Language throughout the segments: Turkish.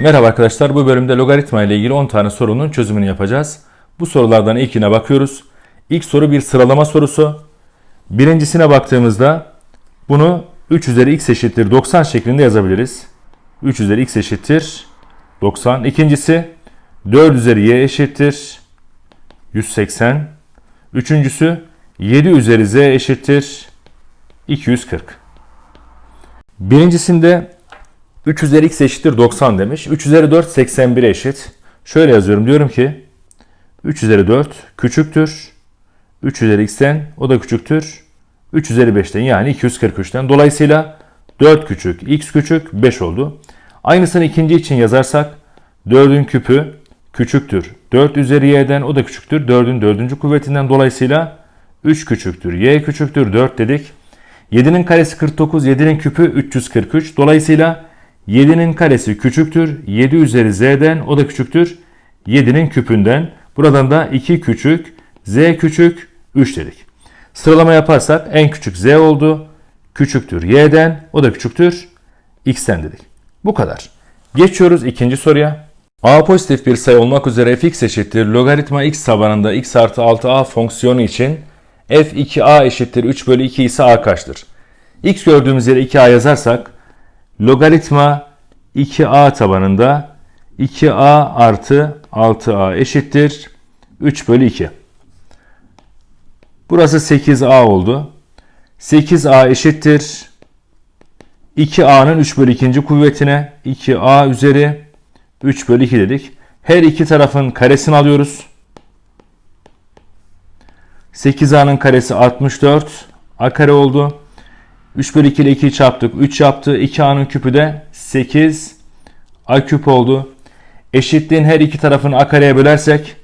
Merhaba arkadaşlar. Bu bölümde logaritma ile ilgili 10 tane sorunun çözümünü yapacağız. Bu sorulardan ilkine bakıyoruz. İlk soru bir sıralama sorusu. Birincisine baktığımızda bunu 3 üzeri x eşittir 90 şeklinde yazabiliriz. 3 üzeri x eşittir 90. İkincisi 4 üzeri y eşittir 180. Üçüncüsü 7 üzeri z eşittir 240. Birincisinde 3 üzeri x eşittir 90 demiş. 3 üzeri 4 81 eşit. Şöyle yazıyorum diyorum ki 3 üzeri 4 küçüktür. 3 üzeri x'ten o da küçüktür. 3 üzeri 5'ten yani 243'ten. Dolayısıyla 4 küçük, x küçük 5 oldu. Aynısını ikinci için yazarsak 4'ün küpü küçüktür. 4 üzeri y'den o da küçüktür. 4'ün 4. kuvvetinden dolayısıyla 3 küçüktür. y küçüktür 4 dedik. 7'nin karesi 49, 7'nin küpü 343. Dolayısıyla 7'nin karesi küçüktür. 7 üzeri z'den o da küçüktür. 7'nin küpünden. Buradan da 2 küçük, z küçük 3 dedik. Sıralama yaparsak en küçük z oldu. Küçüktür y'den o da küçüktür x'ten dedik. Bu kadar. Geçiyoruz ikinci soruya. A pozitif bir sayı olmak üzere fx eşittir logaritma x tabanında x artı 6a fonksiyonu için f2a eşittir 3 bölü 2 ise a kaçtır? x gördüğümüz yere 2a yazarsak logaritma 2a tabanında 2a artı 6a eşittir 3 bölü 2. Burası 8a oldu. 8a eşittir 2a'nın 3 bölü 2. kuvvetine 2a üzeri 3 bölü 2 dedik. Her iki tarafın karesini alıyoruz. 8a'nın karesi 64 a kare oldu. 3 bölü 2 ile 2'yi çarptık. 3 yaptı. 2a'nın küpü de 8 a küp oldu. Eşitliğin her iki tarafını a kareye bölersek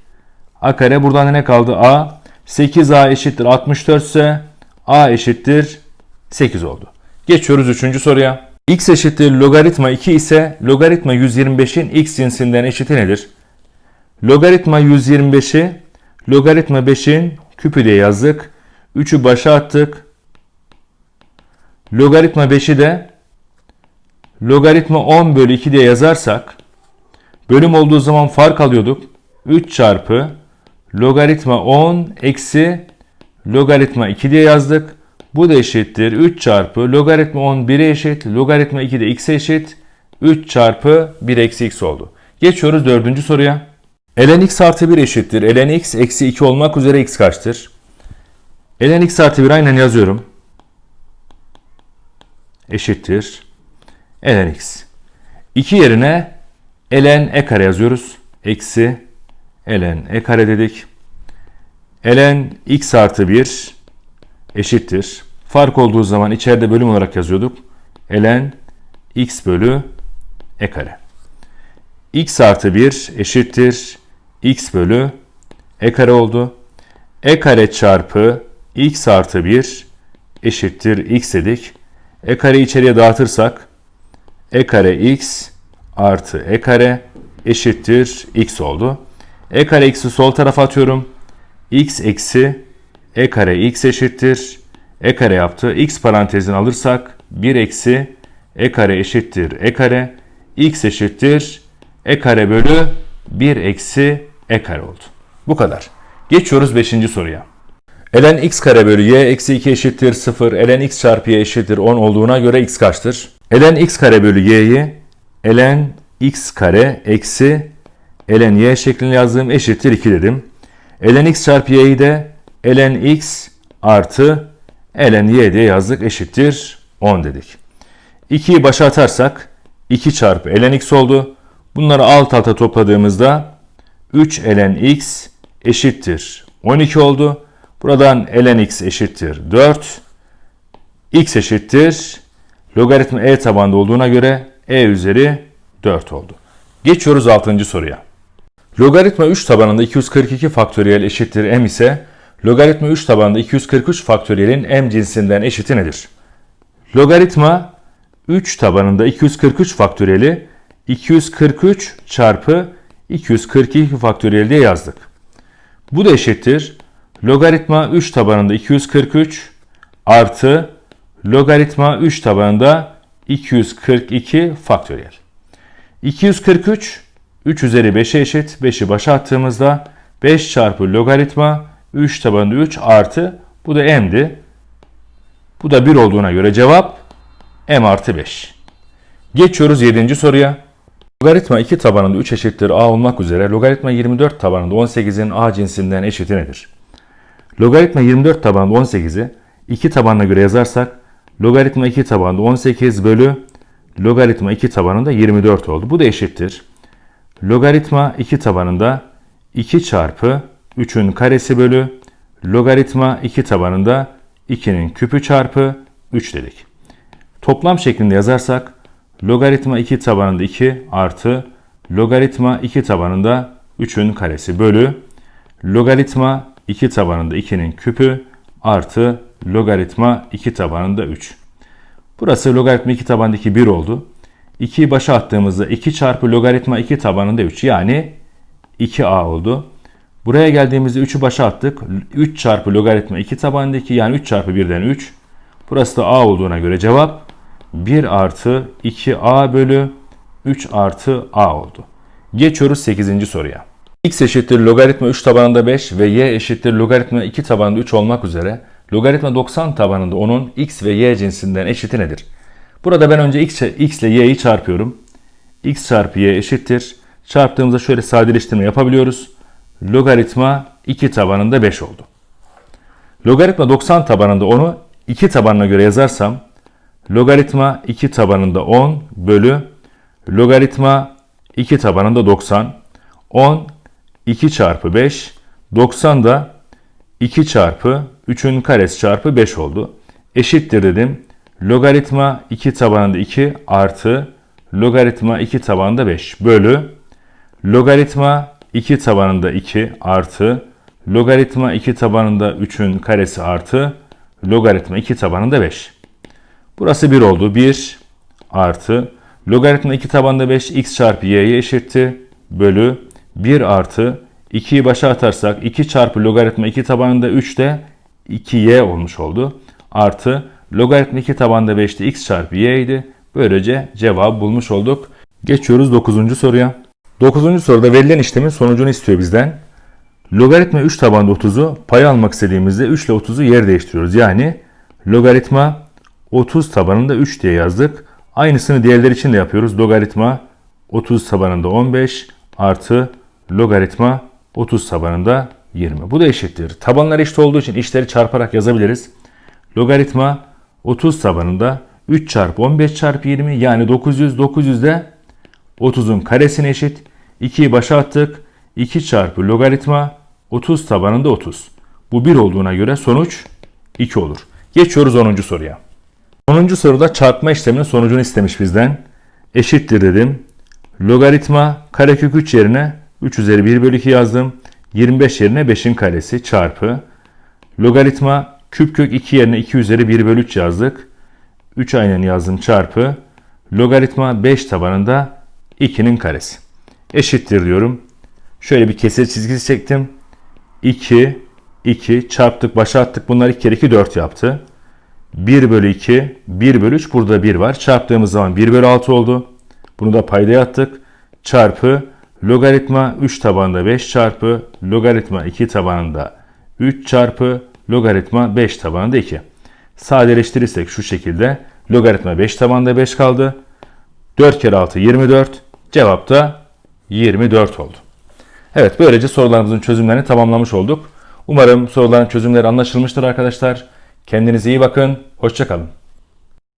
a kare buradan ne kaldı? a. 8a eşittir 64 ise a eşittir 8 oldu. Geçiyoruz 3. soruya. x eşittir logaritma 2 ise logaritma 125'in x cinsinden eşiti nedir? Logaritma 125'i logaritma 5'in küpü diye yazdık. 3'ü başa attık. Logaritma 5'i de logaritma 10 bölü 2 diye yazarsak bölüm olduğu zaman fark alıyorduk. 3 çarpı logaritma 10 eksi logaritma 2 diye yazdık. Bu da eşittir 3 çarpı logaritma 10 1'e eşit. Logaritma 2 de x'e eşit. 3 çarpı 1 eksi x oldu. Geçiyoruz dördüncü soruya. ln x artı 1 eşittir. ln x eksi 2 olmak üzere x kaçtır? ln x artı 1 aynen yazıyorum. Eşittir. ln x. 2 yerine ln e kare yazıyoruz. Eksi ln e kare dedik. ln x artı 1 eşittir. Fark olduğu zaman içeride bölüm olarak yazıyorduk. ln x bölü e kare. x artı 1 eşittir. x bölü e kare oldu. e kare çarpı x artı 1 eşittir x dedik. E kare içeriye dağıtırsak e kare x artı e kare eşittir x oldu. e kare x'i sol tarafa atıyorum. x eksi e kare x eşittir e kare yaptı. x parantezini alırsak 1 eksi e kare eşittir e kare x eşittir e kare bölü 1 eksi e kare oldu. Bu kadar. Geçiyoruz 5. soruya. Ln x kare bölü y eksi 2 eşittir 0. ln x çarpı y eşittir 10 olduğuna göre x kaçtır? ln x kare bölü y'yi ln x kare eksi ln y şeklinde yazdığım eşittir 2 dedim. ln x çarpı y'yi de ln x artı ln y diye yazdık eşittir 10 dedik. 2'yi başa atarsak 2 çarpı ln x oldu. Bunları alt alta topladığımızda 3 ln x eşittir 12 oldu. Buradan ln x eşittir 4. x eşittir logaritma e tabanda olduğuna göre e üzeri 4 oldu. Geçiyoruz 6. soruya. Logaritma 3 tabanında 242 faktöriyel eşittir m ise logaritma 3 tabanında 243 faktöriyelin m cinsinden eşiti nedir? Logaritma 3 tabanında 243 faktöriyeli 243 çarpı 242 faktöriyel diye yazdık. Bu da eşittir. Logaritma 3 tabanında 243 artı logaritma 3 tabanında 242 faktöriyel. 243 3 üzeri 5'e eşit. 5'i başa attığımızda 5 çarpı logaritma 3 tabanında 3 artı bu da m'di. Bu da 1 olduğuna göre cevap m artı 5. Geçiyoruz 7. soruya. Logaritma 2 tabanında 3 eşittir a olmak üzere logaritma 24 tabanında 18'in a cinsinden eşiti nedir? Logaritma 24 tabanında 18'i 2 tabanına göre yazarsak logaritma 2 tabanında 18 bölü logaritma 2 tabanında 24 oldu. Bu da eşittir. Logaritma 2 tabanında 2 çarpı 3'ün karesi bölü logaritma 2 tabanında 2'nin küpü çarpı 3 dedik. Toplam şeklinde yazarsak logaritma 2 tabanında 2 artı logaritma 2 tabanında 3'ün karesi bölü logaritma 2 tabanında 2'nin küpü artı logaritma 2 tabanında 3. Burası logaritma 2 tabanındaki 1 oldu. 2'yi başa attığımızda 2 çarpı logaritma 2 tabanında 3 yani 2a oldu. Buraya geldiğimizde 3'ü başa attık. 3 çarpı logaritma 2 tabanındaki yani 3 çarpı 1'den 3. Burası da a olduğuna göre cevap 1 artı 2a bölü 3 artı a oldu. Geçiyoruz 8. soruya. X eşittir logaritma 3 tabanında 5 ve y eşittir logaritma 2 tabanında 3 olmak üzere logaritma 90 tabanında onun x ve y cinsinden eşiti nedir? Burada ben önce x, x ile y'yi çarpıyorum. x çarpı y eşittir. Çarptığımızda şöyle sadeleştirme yapabiliyoruz. Logaritma 2 tabanında 5 oldu. Logaritma 90 tabanında onu 2 tabanına göre yazarsam logaritma 2 tabanında 10 bölü logaritma 2 tabanında 90. 10 2 çarpı 5 90 da 2 çarpı 3'ün karesi çarpı 5 oldu. Eşittir dedim. Logaritma 2 tabanında 2 artı logaritma 2 tabanında 5 bölü logaritma 2 tabanında 2 artı logaritma 2 tabanında 3'ün karesi artı logaritma 2 tabanında 5. Burası 1 oldu. 1 artı logaritma 2 tabanında 5 x çarpı y'ye eşitti. Bölü 1 artı 2'yi başa atarsak 2 çarpı logaritma 2 tabanında 3 de 2y olmuş oldu. Artı logaritma 2 tabanında 5 de x çarpı y idi. Böylece cevabı bulmuş olduk. Geçiyoruz 9. soruya. 9. soruda verilen işlemin sonucunu istiyor bizden. Logaritma 3 tabanında 30'u pay almak istediğimizde 3 ile 30'u yer değiştiriyoruz. Yani logaritma 30 tabanında 3 diye yazdık. Aynısını diğerler için de yapıyoruz. Logaritma 30 tabanında 15 artı logaritma 30 tabanında 20. Bu da eşittir. Tabanlar eşit olduğu için işleri çarparak yazabiliriz. Logaritma 30 tabanında 3 çarpı 15 çarpı 20 yani 900. 900 de 30'un karesine eşit. 2'yi başa attık. 2 çarpı logaritma 30 tabanında 30. Bu 1 olduğuna göre sonuç 2 olur. Geçiyoruz 10. soruya. 10. soruda çarpma işleminin sonucunu istemiş bizden. Eşittir dedim. Logaritma karekök 3 yerine 3 üzeri 1 bölü 2 yazdım. 25 yerine 5'in karesi çarpı. Logaritma küp kök 2 yerine 2 üzeri 1 bölü 3 yazdık. 3 aynen yazdım çarpı. Logaritma 5 tabanında 2'nin karesi. Eşittir diyorum. Şöyle bir kesir çizgisi çektim. 2, 2 çarptık başa attık. Bunlar 2 kere 2 4 yaptı. 1 bölü 2, 1 bölü 3 burada 1 var. Çarptığımız zaman 1 bölü 6 oldu. Bunu da paydaya attık. Çarpı logaritma 3 tabanında 5 çarpı logaritma 2 tabanında 3 çarpı logaritma 5 tabanında 2. Sadeleştirirsek şu şekilde logaritma 5 tabanında 5 kaldı. 4 kere 6 24. Cevap da 24 oldu. Evet böylece sorularımızın çözümlerini tamamlamış olduk. Umarım soruların çözümleri anlaşılmıştır arkadaşlar. Kendinize iyi bakın. Hoşçakalın.